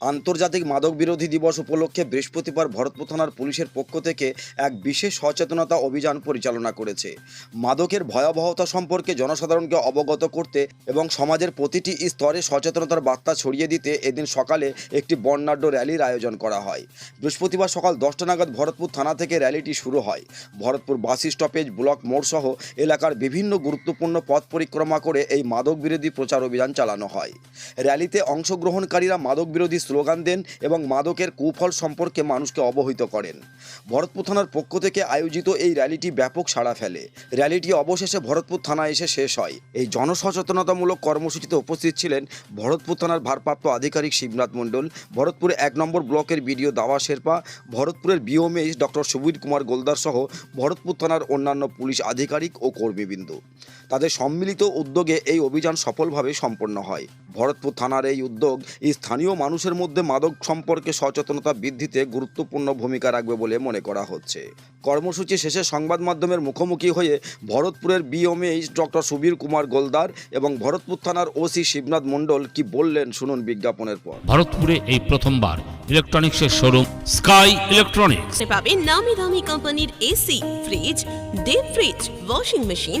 আন্তর্জাতিক মাদক বিরোধী দিবস উপলক্ষে বৃহস্পতিবার ভরতপুর থানার পুলিশের পক্ষ থেকে এক বিশেষ সচেতনতা অভিযান পরিচালনা করেছে। মাদকের ভয়াবহতা সম্পর্কে জনসাধারণকে অবগত করতে এবং সমাজের প্রতিটি স্তরে সচেতনতার বার্তা ছড়িয়ে দিতে এদিন সকালে একটি বর্ণাঢ্য র্যালির আয়োজন করা হয়। বৃহস্পতিবার সকাল দশটা নাগাদ ভরতপুর থানা থেকে র্যালিটি শুরু হয়। ভরতপুর বাস স্টপেজ ব্লক মোড় সহ এলাকার বিভিন্ন গুরুত্বপূর্ণ পথ পরিক্রমা করে এই মাদক বিরোধী প্রচার অভিযান চালানো হয়। র্যালিতে অংশগ্রহণকারীরা মাদক বিরোধী স্লোগান দেন এবং মাদকের কুফল সম্পর্কে মানুষকে অবহিত করেন। ভরতপুর থানার পক্ষ থেকে আয়োজিত এই র্যালিটি ব্যাপক সাড়া ফেলে। র্যালিটি অবশেষে ভরতপুর থানায় এসে শেষ হয়। এই জনসচেতনতামূলক কর্মসূচিতে উপস্থিত ছিলেন ভরতপুর থানার ভারপ্রাপ্ত আধিকারিক শিবনাথ মণ্ডল, ভরতপুরে এক নম্বর ব্লকের বিডিও দাওয়া শেরপা, ভরতপুরের বিওমএইচ ডক্টর সুবীর কুমার গোলদার সহ ভরতপুর থানার অন্যান্য পুলিশ আধিকারিক ও কর্মীবৃন্দ। তাদের সম্মিলিত উদ্যোগে এই অভিযান সফলভাবে সম্পন্ন হয়। ভরতপুর থানার এই উদ্যোগ স্থানীয় মানুষের মধ্যে মাদক সম্পর্কে সচেতনতা বৃদ্ধিতে গুরুত্বপূর্ণ ভূমিকা রাখবে বলে মনে করা হচ্ছে। কর্মসূচি শেষে সংবাদ মাধ্যমের মুখোমুখি হয়ে ভরতপুরের বিএমএইচ ডক্টর সুবীর কুমার গোলদার এবং ভরতপুর থানার ওসি শিবনাথ মণ্ডল কি বললেন শুনুন বিজ্ঞাপনের পর। ভরতপুরে এই প্রথমবার ইলেকট্রনিক্সের শোরুম স্কাই ইলেকট্রনিক্স। পাবেন নামি দামি কোম্পানির AC fridge deep fridge washing machine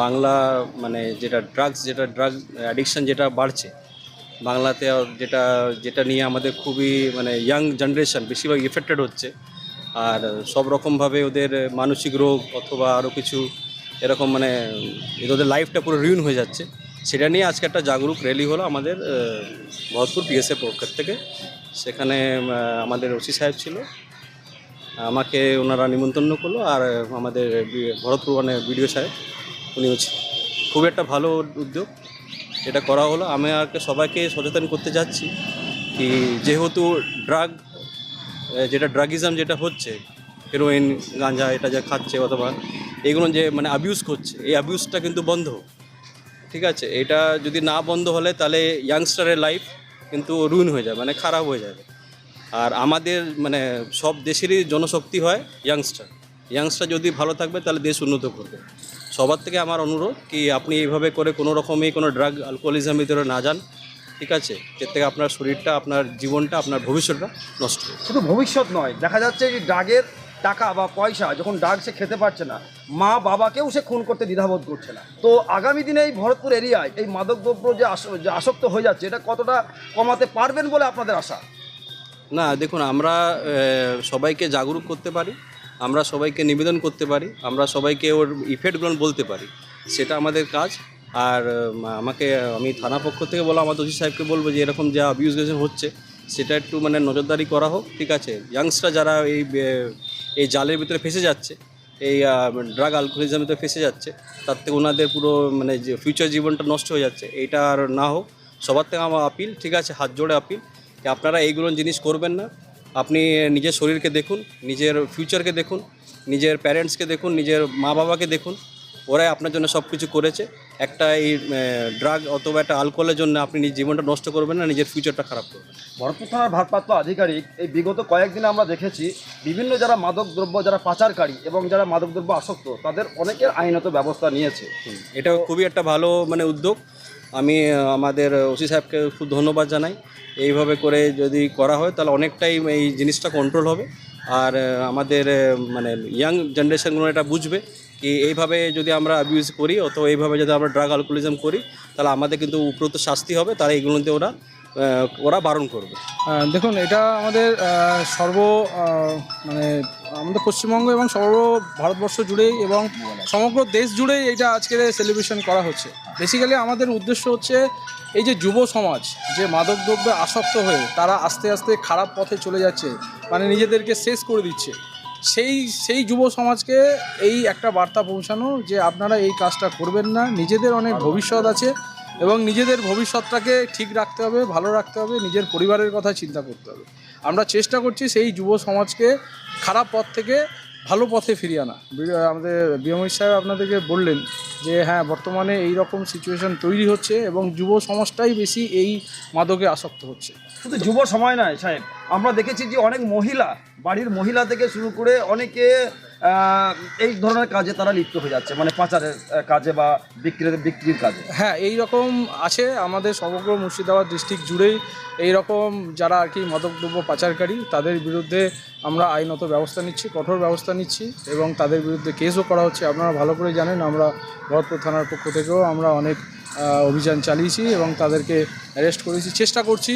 Bangla মানে যেটা ড্রাগস যেটা ড্রাগ অ্যাডিকশান যেটা বাড়ছে, বাংলাতে যেটা যেটা নিয়ে আমাদের খুবই মানে ইয়াং জেনারেশান বেশিরভাগ ইফেক্টেড হচ্ছে। আর সব রকমভাবে ওদের মানসিক রোগ অথবা আরও কিছু এরকম মানে ওদের লাইফটা পুরো রিউন হয়ে যাচ্ছে। সেটা নিয়ে আজকে একটা জাগরুক র্যালি হলো আমাদের ভরতপুর পিএসএ পক্ষের থেকে। সেখানে আমাদের ওসি সাহেব ছিল। আমাকে ওনারা নিমন্ত্রণ করল আর আমাদের ভরতপুর মানে বিডিও সাহেব। উনিও ছিলেন খুব একটা ভালো উদ্যোগ। এটা করা হলো। আমি আর সবাইকে সচেতন করতে যাচ্ছি কি যেহেতু ড্রাগ যেটা ড্রাগিজম যেটা হচ্ছে, হেরোইন, গাঁজা, এটা যা খাচ্ছে অথবা এগুলো যে মানে অ্যাবিউজ করছে, এই অ্যাবিউজটা কিন্তু বন্ধ। ঠিক আছে? এটা যদি না বন্ধ হলে তাহলে ইয়াংস্টারের লাইফ কিন্তু রুইন হয়ে যাবে মানে খারাপ হয়ে যাবে। আর আমাদের মানে সব দেশেরই জনশক্তি হয় ইয়াংস্টার ইয়াংস্টার যদি ভালো থাকবে তাহলে দেশ উন্নত করবে। সবার থেকে আমার অনুরোধ কি আপনি এইভাবে করে কোনো রকমই কোনো ড্রাগ অ্যালকোহলিজম ভিতরে না যান ঠিক আছে? এর থেকে আপনার শরীরটা আপনার জীবনটা আপনার ভবিষ্যৎটা নষ্ট শুধু ভবিষ্যৎ নয় দেখা যাচ্ছে যে ড্রাগের টাকা বা পয়সা যখন ড্রাগ সে খেতে পারছে না মা বাবাকেও সে খুন করতে দ্বিধাবোধ করছে না। তো আগামী দিনে এই ভরতপুর এরিয়ায় এই মাদকদ্রব্য যে আসক্ত হয়ে যাচ্ছে এটা কতটা কমাতে পারবেন বলে আপনাদের আশা? না দেখুন আমরা সবাইকে জাগরুক করতে পারি। আমরা সবাইকে নিবেদন করতে পারি, আমরা সবাইকে ওর ইফেক্টগুলো বলতে পারি। সেটা আমাদের কাজ। আর আমাকে, আমি থানা পক্ষ থেকে বলো, আমার ওসি সাহেবকে বলব যে এরকম যা অ্যাবিউজেশন হচ্ছে, সেটা একটু মানে নজরদারি করা হোক, ঠিক আছে? ইয়াংস্টার যারা এই এই জালের ভিতরে ফেসে যাচ্ছে, এই ড্রাগ অ্যালকোহলিজমের ভিতরে ফেসে যাচ্ছে, তার থেকে ওনাদের পুরো মানে যে ফিউচার জীবনটা নষ্ট হয়ে যাচ্ছে, এইটা আর না হোক। সবার থেকে আমার আপিল ঠিক আছে? হাত জোড়ে আপিল আপনারা এইগুলো জিনিস করবেন না। আপনি নিজের শরীরকে দেখুন নিজের ফিউচারকে দেখুন নিজের প্যারেন্টসকে দেখুন নিজের মা বাবাকে দেখুন। ওরাই আপনার জন্য সব কিছু করেছে। একটা এই ড্রাগ অথবা একটা অ্যালকোহলের জন্য আপনি নিজের জীবনটা নষ্ট করবেন না নিজের ফিউচারটা খারাপ করবেন। ভরতপুর থানার ভারপ্রাপ্ত আধিকারিক এই বিগত কয়েকদিনে আমরা দেখেছি বিভিন্ন যারা মাদক দ্রব্য যারা পাচারকারী এবং যারা মাদকদ্রব্য আসক্ত তাদের অনেকের আইনত ব্যবস্থা নিয়েছে। এটা খুবই একটা ভালো মানে উদ্যোগ। আমি আমাদের ওসি সাহেবকে খুব ধন্যবাদ জানাই। এইভাবে করে যদি করা হয়, তাহলে অনেকটাই এই জিনিসটা কন্ট্রোল হবে। আর আমাদের মানে ইয়াং জেনারেশনগুলো এটা বুঝবে কি এইভাবে যদি আমরা অ্যাবিউজ করি, অথবা এইভাবে যদি আমরা ড্রাগ অ্যালকোহলিজম করি, তাহলে আমাদের কিন্তু উপরত শাস্তি হবে। তারা এইগুলোতে ওরা ওরা বারণ করবে। দেখুন, এটা আমাদের সর্ব মানে আমাদের পশ্চিমবঙ্গ এবং সর্ব ভারতবর্ষ জুড়েই এবং সমগ্র দেশ জুড়েই এটা আজকের সেলিব্রেশন করা হচ্ছে। বেসিক্যালি আমাদের উদ্দেশ্য হচ্ছে এই যে যুব সমাজ, যে মাদকদ্রব্যে আসক্ত হয়ে তারা আস্তে আস্তে খারাপ পথে চলে যাচ্ছে মানে নিজেদেরকে শেষ করে দিচ্ছে, সেই সেই যুব সমাজকে এই একটা বার্তা পৌঁছানো যে আপনারা এই কাজটা করবেন না, নিজেদের অনেক ভবিষ্যৎ আছে এবং নিজেদের ভবিষ্যৎটাকে ঠিক রাখতে হবে, ভালো রাখতে হবে, নিজের পরিবারের কথা চিন্তা করতে হবে। আমরা চেষ্টা করছি সেই যুব সমাজকে খারাপ পথ থেকে ভালো পথে ফিরিয়ে আনা। আমাদের বিএমই সাহেব আপনাদেরকে বললেন যে হ্যাঁ বর্তমানে এই রকম সিচুয়েশন তৈরি হচ্ছে এবং যুব সমাজটাই বেশি এই মাদকে আসক্ত হচ্ছে। শুধু যুব সময় নয়, সাহেব। আমরা দেখেছি যে অনেক মহিলা, বাড়ির মহিলা থেকে শুরু করে অনেকে এই ধরনের কাজে তারা লিপ্ত হয়ে যাচ্ছে মানে পাচারের কাজে বা বিক্রির বিক্রির কাজে। হ্যাঁ এই রকম আছে আমাদের সমগ্র মুর্শিদাবাদ ডিস্ট্রিক্ট জুড়েই। এই রকম যারা আর কি মাদকদ্রব্য পাচারকারী, তাদের বিরুদ্ধে আমরা আইনত ব্যবস্থা নিচ্ছি, কঠোর ব্যবস্থা নিচ্ছি এবং তাদের বিরুদ্ধে কেসও করা হচ্ছে। আপনারা ভালো করে জানেন, আমরা ভরতপুর থানার পক্ষ থেকেও আমরা অনেক অভিযান চালিয়েছি এবং তাদেরকে অ্যারেস্ট করেছি। চেষ্টা করছি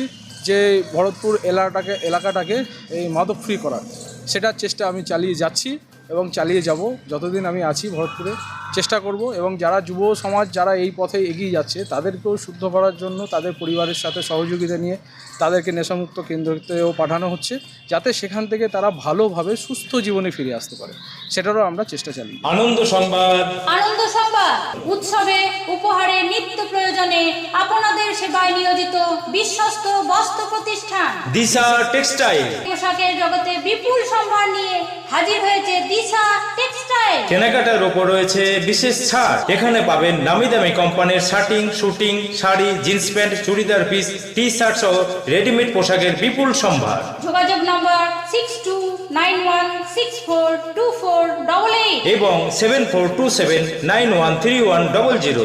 যে ভরতপুর এলাকাটাকে এলাকাটাকে এই মাদক ফ্রি করার। সেটার চেষ্টা আমি চালিয়ে যাচ্ছি। এবং চালিয়ে যাব। যতদিন আমি আছি ভরতপুরে চেষ্টা করব এবং যারা যুব সমাজ যারা এই পথে এগিয়ে যাচ্ছে তাদেরকেও শুদ্ধ করার জন্য তাদের পরিবারের সাথে সহযোগিতা নিয়ে তাদেরকে নেশামুক্ত কেন্দ্রতেও পাঠানো হচ্ছে যাতে সেখান থেকে তারা ভালোভাবে সুস্থ জীবনে ফিরে আসতে পারে। সেটারও আমরা চেষ্টা চালিয়ে আনন্দ সংবাদ। আনন্দ সংবাদ। উৎসবে উপহারে নিত্য প্রয়োজনে আপনাদের সেবায় নিয়োজিত বিশ্বস্ত বস্ত্র প্রতিষ্ঠান। দিশা টেক্সটাইল। পোশাকের জগতে বিপুল সম্ভার নিয়ে হাজির হয়েছে দিশা টেক্সটাইল। কেনাকাটার ওপর রয়েছে বিশেষ ছাড়। এখানে পাবেন নামি দামি কোম্পানির shirting suiting sari jeans pant churidar piece T shirt সহ রেডিমেড পোশাকের বিপুল সম্ভার। যোগাযোগ number six two nine one six four two four double eight এবং seven four two seven nine one three one double zero